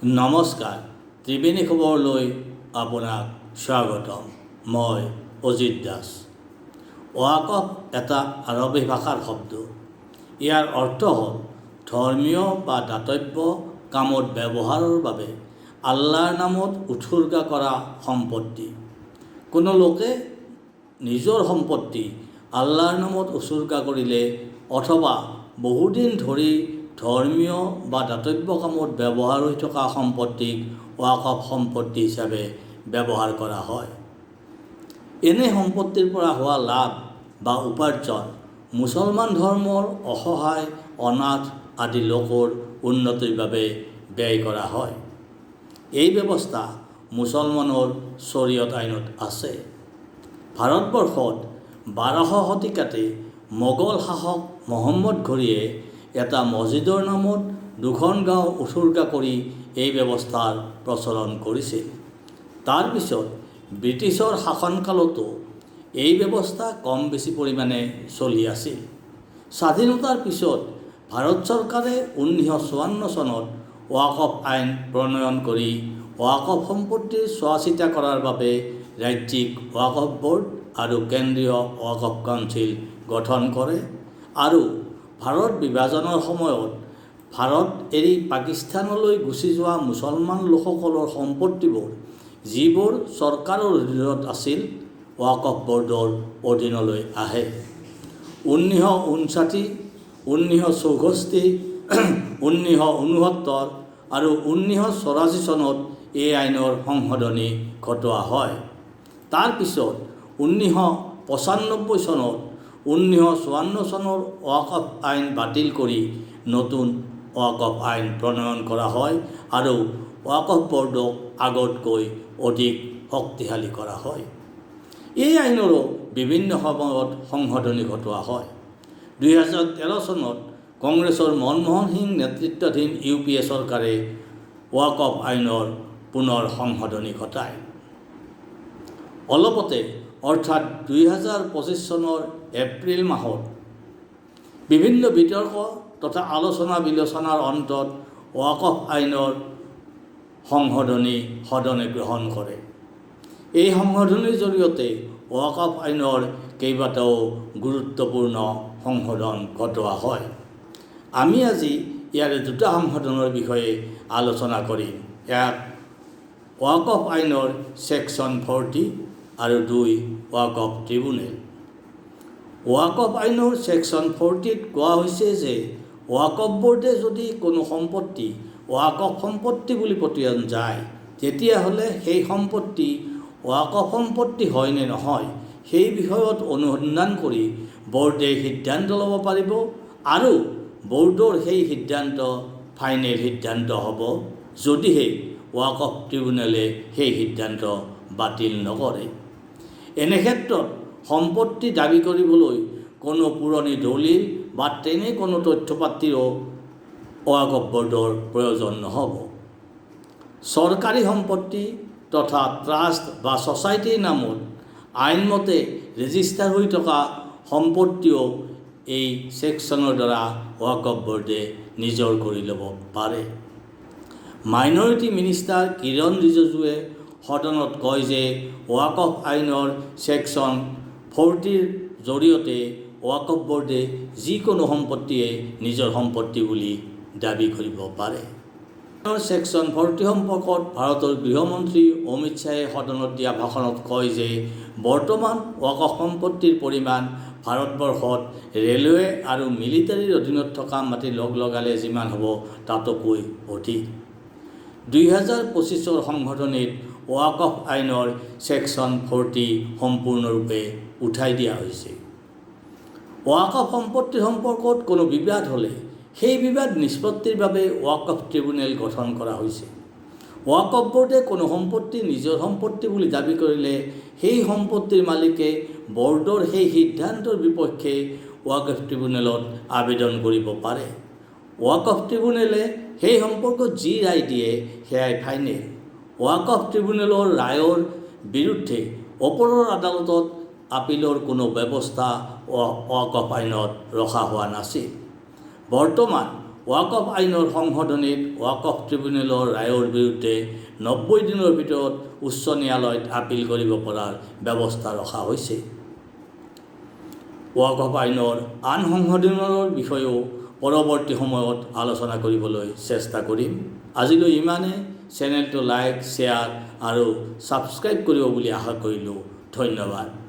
নমস্কাৰ ত্ৰিবেণী খবৰলৈ আপোনাক স্বাগতম। মই অজিত দাস। ৱাকফ এটা আৰবী ভাষাৰ শব্দ। ইয়াৰ অৰ্থ হ'ল ধৰ্মীয় বা দাতব্য কামত ব্যৱহাৰৰ বাবে আল্লাৰ নামত উৎসৰ্গা কৰা সম্পত্তি। কোনো লোকে নিজৰ সম্পত্তি আল্লাৰ নামত উৎসৰ্গা কৰিলে অথবা বহুদিন ধৰি ধৰ্মীয় বা দাতব্য কামত ব্যৱহাৰ হৈ থকা সম্পত্তিক ৱাকফ সম্পত্তি হিচাপে ব্যৱহাৰ কৰা হয়। এনে সম্পত্তিৰ পৰা হোৱা লাভ বা উপাৰ্জন মুছলমান ধৰ্মৰ অসহায়, অনাথ আদি লোকৰ উন্নতিৰ বাবে ব্যয় কৰা হয়। এই ব্যৱস্থা মুছলমানৰ চৰিয়ত আইনত আছে। ভাৰতবৰ্ষত বাৰশ শতিকাতে মোগল শাসক মহম্মদ ঘড়ীয়ে এটা মছজিদৰ নামত দুখন গাঁও উৎসৰ্গা কৰি এই ব্যৱস্থাৰ প্ৰচলন কৰিছিল তাৰপিছত ব্ৰিটিছৰ শাসনকালতো এই ব্যৱস্থা কম বেছি পৰিমাণে চলি আছিল। স্বাধীনতাৰ পিছত ভাৰত চৰকাৰে ঊনৈছশ চৌৱন্ন চনত ৱাকফ আইন প্ৰণয়ন কৰি ৱাকফ সম্পত্তিৰ চোৱা চিতা কৰাৰ বাবে ৰাজ্যিক ৱাকফ বোৰ্ড আৰু কেন্দ্ৰীয় ৱাকফ কাউন্সিল গঠন কৰে আৰু ভাৰত বিভাজনৰ সময়ত ভাৰত এৰি পাকিস্তানলৈ গুচি যোৱা মুছলমান লোকসকলৰ সম্পত্তিবোৰ যিবোৰ চৰকাৰৰ অধীনত আছিল ৱাকফ বৰ্ডৰ অধীনলৈ আহে। ঊনৈছশ ঊনষাঠি ঊনৈছশ চৌষষ্ঠি ঊনৈছশ ঊনসত্তৰ আৰু ঊনৈছশ চৌৰাশী চনত এই আইনৰ সংশোধনী ঘটোৱা হয়। তাৰপিছত ঊনৈছশ পঁচান্নব্বৈ চনত ঊনৈছশ চৌৱান্ন চনৰ ৱাকফ আইন বাতিল কৰি নতুন ৱাকফ আইন প্ৰণয়ন কৰা হয় আৰু ৱাকফ বৰ্ডক আগতকৈ অধিক শক্তিশালী কৰা হয়। এই আইনৰো বিভিন্ন সময়ত সংশোধনী ঘটোৱা হয়। দুহেজাৰ তেৰ চনত কংগ্ৰেছৰ মনমোহন সিং নেতৃত্বাধীন ইউ পি এ চৰকাৰে ৱাকফ আইনৰ পুনৰ সংশোধনী ঘটায়। অলপতে অৰ্থাৎ দুই হাজাৰ পঁচিছ চনৰ এপ্ৰিল মাহত বিভিন্ন বিতৰ্ক তথা আলোচনা বিলোচনাৰ অন্তত ৱাকফ আইনৰ সংশোধনী সদনে গ্ৰহণ কৰে। এই সংশোধনীৰ জৰিয়তে ৱাকফ আইনৰ কেইবাটাও গুৰুত্বপূৰ্ণ সংশোধন ঘটোৱা হয়। আমি আজি ইয়াৰে দুটা সংশোধনৰ বিষয়ে আলোচনা কৰিম। এক ৱাকফ আইনৰ ছেকশ্যন ফৰ্টি আৰু দুই ৱাকফ ট্ৰিবুনেল। ৱাকফ আইনৰ ছেকশ্যন ফৰ্টিত কোৱা হৈছে যে ৱাকফ বোৰ্ডে যদি কোনো সম্পত্তি ৱাকফ সম্পত্তি বুলি পতিয়ন যায়, তেতিয়াহ'লে সেই সম্পত্তি ৱাকফ সম্পত্তি হয় নে নহয়, সেই বিষয়ত অনুসন্ধান কৰি বৰ্ডে সিদ্ধান্ত ল'ব পাৰিব আৰু বৰ্ডৰ সেই সিদ্ধান্ত ফাইনেল সিদ্ধান্ত হ'ব, যদিহে ৱাকফ ট্ৰিবুনেলে সেই সিদ্ধান্ত বাতিল নকৰে। এনে ক্ষেত্ৰত সম্পত্তি দাবি কৰিবলৈ কোনো পুৰণি দলিল বা তেনে কোনো তথ্য পাতিৰো বৰ্ডৰ প্ৰয়োজন নহ'ব। চৰকাৰী সম্পত্তি তথা ট্ৰাষ্ট বা ছ'চাইটিৰ নামত আইনমতে ৰেজিষ্টাৰ হৈ থকা সম্পত্তিও এই ছেকশ্যনৰ দ্বাৰা ৱাকফ বৰ্ডে নিজৰ কৰি ল'ব পাৰে। মাইনৰিটি মিনিষ্টাৰ কিৰণ ৰিজিজুৱে সদনত কয় যে ৱাকফ আইনৰ ছেকশ্যন ফৰ্টিৰ জৰিয়তে ৱাকফ বৰ্ডে যিকোনো সম্পত্তিয়ে নিজৰ সম্পত্তি বুলি দাবী কৰিব পাৰে। ছেকশ্যন ফৰ্টি সম্পৰ্কত ভাৰতৰ গৃহমন্ত্ৰী অমিত শ্বাহে সদনত দিয়া ভাষণত কয় যে বৰ্তমান ৱাকফ সম্পত্তিৰ পৰিমাণ ভাৰতবৰ্ষত ৰেলৱে আৰু মিলিটাৰীৰ অধীনত থকা মাটি লগ লগালে যিমান হ'ব তাতোকৈ অধিক। দুই হাজাৰ পঁচিছৰ সংশোধনীত ৱাকফ আইনৰ ছেকশ্যন ফৰ্টি সম্পূৰ্ণৰূপে উঠাই দিয়া হৈছে। ৱাকফ সম্পত্তি সম্পৰ্কত কোনো বিবাদ হ'লে সেই বিবাদ নিষ্পত্তিৰ বাবে ৱাকফ ট্ৰিবুনেল গঠন কৰা হৈছে। ৱাকফ বোৰ্ডে কোনো সম্পত্তি নিজৰ সম্পত্তি বুলি দাবি কৰিলে সেই সম্পত্তিৰ মালিকে বৰ্ডৰ সেই সিদ্ধান্তৰ বিপক্ষে ৱাকফ ট্ৰিবুনেলত আবেদন কৰিব পাৰে। ৱাকফ ট্ৰিবুনেলে সেই সম্পৰ্কত যি ৰায় দিয়ে, সেয়াই ফাইনেল ৱাকফ ট্ৰিবুনেলৰ ৰায়ৰ বিৰুদ্ধে ওপৰৰ আদালতত আপিলৰ কোনো ব্যৱস্থা ৱাকফ আইনত ৰখা হোৱা নাছিল। বৰ্তমান ৱাকফ আইনৰ সংশোধনীত ৱাকফ ট্ৰিবিউনেলৰ ৰায়ৰ বিৰুদ্ধে নব্বৈ দিনৰ ভিতৰত উচ্চ ন্যায়ালয়ত আপিল কৰিব পৰাৰ ব্যৱস্থা ৰখা হৈছে। ৱাকফ আইনৰ আন সংশোধনৰ বিষয়েও পৰৱৰ্তী সময়ত আলোচনা কৰিবলৈ চেষ্টা কৰিম। আজিলৈ ইমানে চেনেলটো লাইক, শ্বেয়াৰ আৰু ছাবস্ক্ৰাইব কৰিব বুলি আশা কৰিলোঁ। ধন্যবাদ।